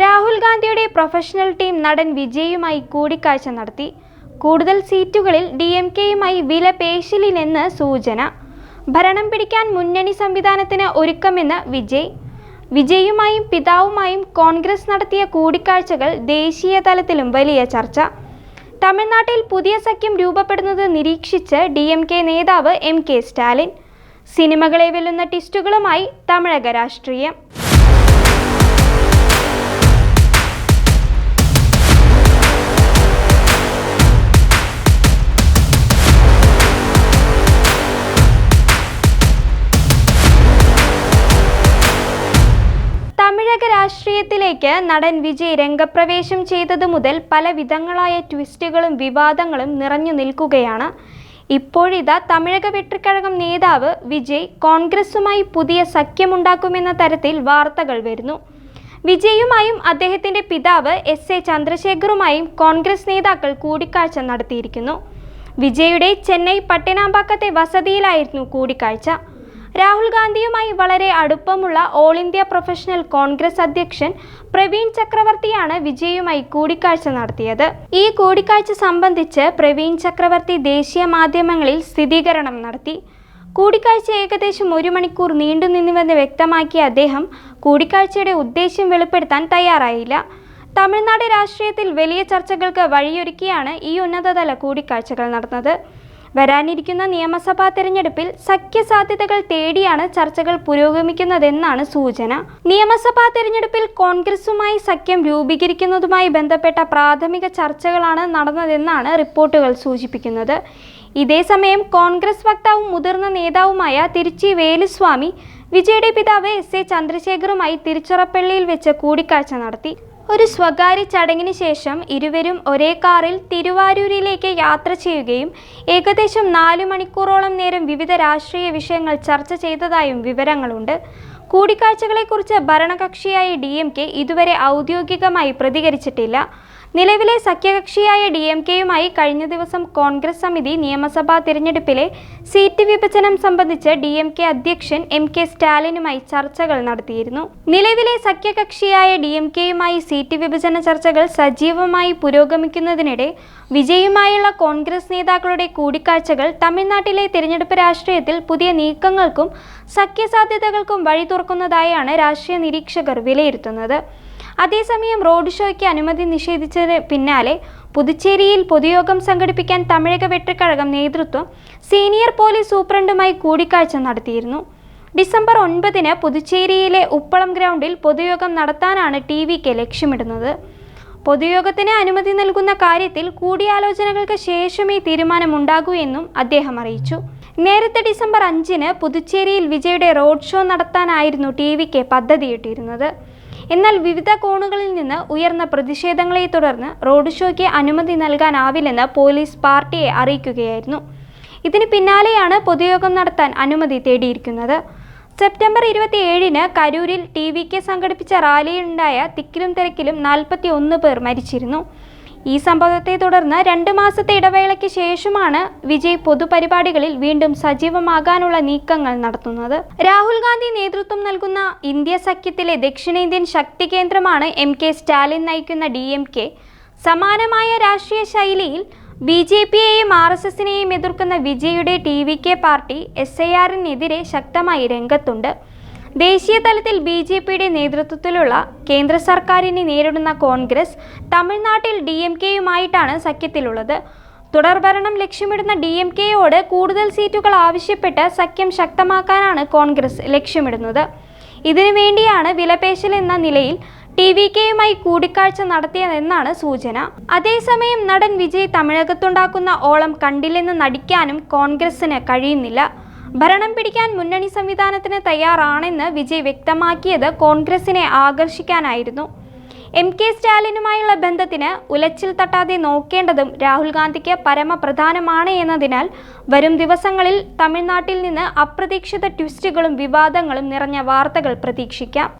രാഹുൽ ഗാന്ധിയുടെ professional team നടൻ വിജയുമായി കൂടിക്കാഴ്ച നടത്തി. കൂടുതൽ സീറ്റുകളിൽ ഡി എം കെയുമായി വില പേശലിനെന്ന് സൂചന. ഭരണം പിടിക്കാൻ മുന്നണി സംവിധാനത്തിന് ഒരുക്കമെന്ന് വിജയ്. വിജയുമായും പിതാവുമായും കോൺഗ്രസ് നടത്തിയ കൂടിക്കാഴ്ചകൾ ദേശീയ തലത്തിലും വലിയ ചർച്ച. തമിഴ്നാട്ടിൽ പുതിയ സഖ്യം രൂപപ്പെടുന്നത് നിരീക്ഷിച്ച് ഡി എം കെ നേതാവ് എം കെ സ്റ്റാലിൻ. സിനിമകളെ വെല്ലുന്ന ടിസ്റ്റുകളുമായി തമിഴക രാഷ്ട്രീയം. രാഷ്ട്രീയത്തിലേക്ക് നടൻ വിജയ് രംഗപ്രവേശം ചെയ്തതു മുതൽ പല വിധങ്ങളായ ട്വിസ്റ്റുകളും വിവാദങ്ങളും നിറഞ്ഞു നിൽക്കുകയാണ്. ഇപ്പോഴിതാ തമിഴക വെട്ടിക്കഴകം നേതാവ് വിജയ് കോൺഗ്രസുമായി പുതിയ സഖ്യമുണ്ടാക്കുമെന്ന തരത്തിൽ വാർത്തകൾ വരുന്നു. വിജയുമായും അദ്ദേഹത്തിന്റെ പിതാവ് എസ് എ ചന്ദ്രശേഖറുമായും കോൺഗ്രസ് നേതാക്കൾ കൂടിക്കാഴ്ച നടത്തിയിരിക്കുന്നു. വിജയുടെ ചെന്നൈ പട്ടിനാമ്പാക്കത്തെ വസതിയിലായിരുന്നു കൂടിക്കാഴ്ച. രാഹുൽ ഗാന്ധിയുമായി വളരെ അടുപ്പമുള്ള ഓൾ ഇന്ത്യ പ്രൊഫഷണൽ കോൺഗ്രസ് അധ്യക്ഷൻ പ്രവീൺ ചക്രവർത്തിയാണ് വിജയുമായി കൂടിക്കാഴ്ച നടത്തിയത്. ഈ കൂടിക്കാഴ്ച സംബന്ധിച്ച് പ്രവീൺ ചക്രവർത്തി ദേശീയ മാധ്യമങ്ങളിൽ സ്ഥിരീകരണം നടത്തി. കൂടിക്കാഴ്ച ഏകദേശം ഒരു മണിക്കൂർ നീണ്ടു നിന്നുവെന്ന് വ്യക്തമാക്കിയ അദ്ദേഹം കൂടിക്കാഴ്ചയുടെ ഉദ്ദേശ്യം വെളിപ്പെടുത്താൻ തയ്യാറായില്ല. തമിഴ്നാട് രാഷ്ട്രീയത്തിൽ വലിയ ചർച്ചകൾക്ക് വഴിയൊരുക്കിയാണ് ഈ ഉന്നതതല കൂടിക്കാഴ്ചകൾ നടന്നത്. വരാനിരിക്കുന്ന നിയമസഭാ തെരഞ്ഞെടുപ്പിൽ സഖ്യസാധ്യതകൾ തേടിയാണ് ചർച്ചകൾ പുരോഗമിക്കുന്നതെന്നാണ് സൂചന. നിയമസഭാ തെരഞ്ഞെടുപ്പിൽ കോൺഗ്രസുമായി സഖ്യം രൂപീകരിക്കുന്നതുമായി ബന്ധപ്പെട്ട പ്രാഥമിക ചർച്ചകളാണ് നടന്നതെന്നാണ് റിപ്പോർട്ടുകൾ സൂചിപ്പിക്കുന്നത്. ഇതേസമയം കോൺഗ്രസ് വക്താവും മുതിർന്ന നേതാവുമായ തിരുച്ചി വേലുസ്വാമി വിജയുടെ പിതാവ് എസ് എ ചന്ദ്രശേഖറുമായി തിരുച്ചിറപ്പള്ളിയിൽ വെച്ച് കൂടിക്കാഴ്ച നടത്തി. ഒരു സ്വകാര്യ ചടങ്ങിന് ശേഷം ഇരുവരും ഒരേ കാറിൽ തിരുവാരൂരിലേക്ക് യാത്ര ചെയ്യുകയും ഏകദേശം നാല് മണിക്കൂറോളം നേരം വിവിധ രാഷ്ട്രീയ വിഷയങ്ങൾ ചർച്ച ചെയ്തതായും വിവരങ്ങളുണ്ട്. കൂടിക്കാഴ്ചകളെക്കുറിച്ച് ഭരണകക്ഷിയായ ഡി ഇതുവരെ ഔദ്യോഗികമായി പ്രതികരിച്ചിട്ടില്ല. നിലവിലെ സഖ്യകക്ഷിയായ ഡി എം കെയുമായി കഴിഞ്ഞ ദിവസം കോൺഗ്രസ് സമിതി നിയമസഭാ തിരഞ്ഞെടുപ്പിലെ സീറ്റ് വിഭജനം സംബന്ധിച്ച് ഡി എം കെ അധ്യക്ഷൻ എം കെ സ്റ്റാലിനുമായി ചർച്ചകൾ നടത്തിയിരുന്നു. നിലവിലെ സഖ്യകക്ഷിയായ ഡി എം കെയുമായി സീറ്റ് വിഭജന ചർച്ചകൾ സജീവമായി പുരോഗമിക്കുന്നതിനിടെ വിജയുമായുള്ള കോൺഗ്രസ് നേതാക്കളുടെ കൂടിക്കാഴ്ചകൾ തമിഴ്നാട്ടിലെ തിരഞ്ഞെടുപ്പ് രാഷ്ട്രീയത്തിൽ പുതിയ നീക്കങ്ങൾക്കും സഖ്യസാധ്യതകൾക്കും വഴി തുറക്കുന്നതായാണ് രാഷ്ട്രീയ നിരീക്ഷകർ വിലയിരുത്തുന്നത്. അതേസമയം റോഡ് ഷോയ്ക്ക് അനുമതി നിഷേധിച്ചതിന് പിന്നാലെ പുതുച്ചേരിയിൽ പൊതുയോഗം സംഘടിപ്പിക്കാൻ തമിഴക വെട്ടിക്കഴകം നേതൃത്വം സീനിയർ പോലീസ് സൂപ്രണ്ടുമായി കൂടിക്കാഴ്ച നടത്തിയിരുന്നു. ഡിസംബർ ഒൻപതിന് പുതുച്ചേരിയിലെ ഉപ്പളം ഗ്രൗണ്ടിൽ പൊതുയോഗം നടത്താനാണ് ടി വി കെ ലക്ഷ്യമിടുന്നത്. പൊതുയോഗത്തിന് അനുമതി നൽകുന്ന കാര്യത്തിൽ കൂടിയാലോചനകൾക്ക് ശേഷമേ തീരുമാനമുണ്ടാകൂ എന്നും അദ്ദേഹം അറിയിച്ചു. നേരത്തെ ഡിസംബർ അഞ്ചിന് പുതുച്ചേരിയിൽ വിജയുടെ റോഡ് ഷോ നടത്താനായിരുന്നു ടി വിക്ക് പദ്ധതിയിട്ടിരുന്നത്. എന്നാൽ വിവിധ കോണുകളിൽ നിന്ന് ഉയർന്ന പ്രതിഷേധങ്ങളെ തുടർന്ന് റോഡ് ഷോയ്ക്ക് അനുമതി നൽകാനാവില്ലെന്ന് പോലീസ് പാർട്ടിയെ അറിയിക്കുകയായിരുന്നു. ഇതിന് പിന്നാലെയാണ് പൊതുയോഗം നടത്താൻ അനുമതി തേടിയിരിക്കുന്നത്. സെപ്റ്റംബർ ഇരുപത്തിയേഴിന് കരൂരിൽ ടി വി കെ സംഘടിപ്പിച്ച റാലിയിലുണ്ടായ തിക്കിലും തിരക്കിലും നാൽപ്പത്തി ഒന്ന് പേർ മരിച്ചിരുന്നു. ഈ സംഭവത്തെ തുടർന്ന് രണ്ട് മാസത്തെ ഇടവേളയ്ക്ക് ശേഷമാണ് വിജയ് പൊതുപരിപാടികളിൽ വീണ്ടും സജീവമാകാനുള്ള നീക്കങ്ങൾ നടത്തുന്നത്. രാഹുൽ ഗാന്ധി നേതൃത്വം നൽകുന്ന ഇന്ത്യ സഖ്യത്തിലെ ദക്ഷിണേന്ത്യൻ ശക്തി കേന്ദ്രമാണ് എം കെ സ്റ്റാലിൻ നയിക്കുന്ന ഡി എം കെ. സമാനമായ രാഷ്ട്രീയ ശൈലിയിൽ ബി ജെ പിയെയും ആർ എസ് എസിനെയും എതിർക്കുന്ന വിജയുടെ T V K party S I ആറിനെതിരെ ശക്തമായി രംഗത്തുണ്ട്. ദേശീയ തലത്തിൽ ബി ജെ പിയുടെ നേതൃത്വത്തിലുള്ള കേന്ദ്ര സർക്കാരിനെ നേരിടുന്ന കോൺഗ്രസ് തമിഴ്നാട്ടിൽ ഡി എം കെയുമായിട്ടാണ് സഖ്യത്തിലുള്ളത്. തുടർഭരണം ലക്ഷ്യമിടുന്ന ഡി എം കെയോട് കൂടുതൽ സീറ്റുകൾ ആവശ്യപ്പെട്ട് സഖ്യം ശക്തമാക്കാനാണ് കോൺഗ്രസ് ലക്ഷ്യമിടുന്നത്. ഇതിനു വേണ്ടിയാണ് വിലപേശൽ എന്ന നിലയിൽ ടി വി കെയുമായി കൂടിക്കാഴ്ച നടത്തിയതെന്നാണ് സൂചന. അതേസമയം നടൻ വിജയ് തമിഴകത്തുണ്ടാക്കുന്ന ഓളം കണ്ടില്ലെന്ന് നടിക്കാനും കോൺഗ്രസിന് കഴിയുന്നില്ല. ഭരണം പിടിക്കാൻ മുന്നണി സംവിധാനത്തിന് തയ്യാറാണെന്ന് വിജയ് വ്യക്തമാക്കിയത് കോൺഗ്രസിനെ ആകർഷിക്കാനായിരുന്നു. എം കെ സ്റ്റാലിനുമായുള്ള ബന്ധത്തിന് ഉലച്ചിൽ തട്ടാതെ നോക്കേണ്ടതും രാഹുൽ ഗാന്ധിക്ക് പരമപ്രധാനമാണ് എന്നതിനാൽ വരും ദിവസങ്ങളിൽ തമിഴ്നാട്ടിൽ നിന്ന് അപ്രതീക്ഷിത ട്വിസ്റ്റുകളും വിവാദങ്ങളും നിറഞ്ഞ വാർത്തകൾ പ്രതീക്ഷിക്കാം.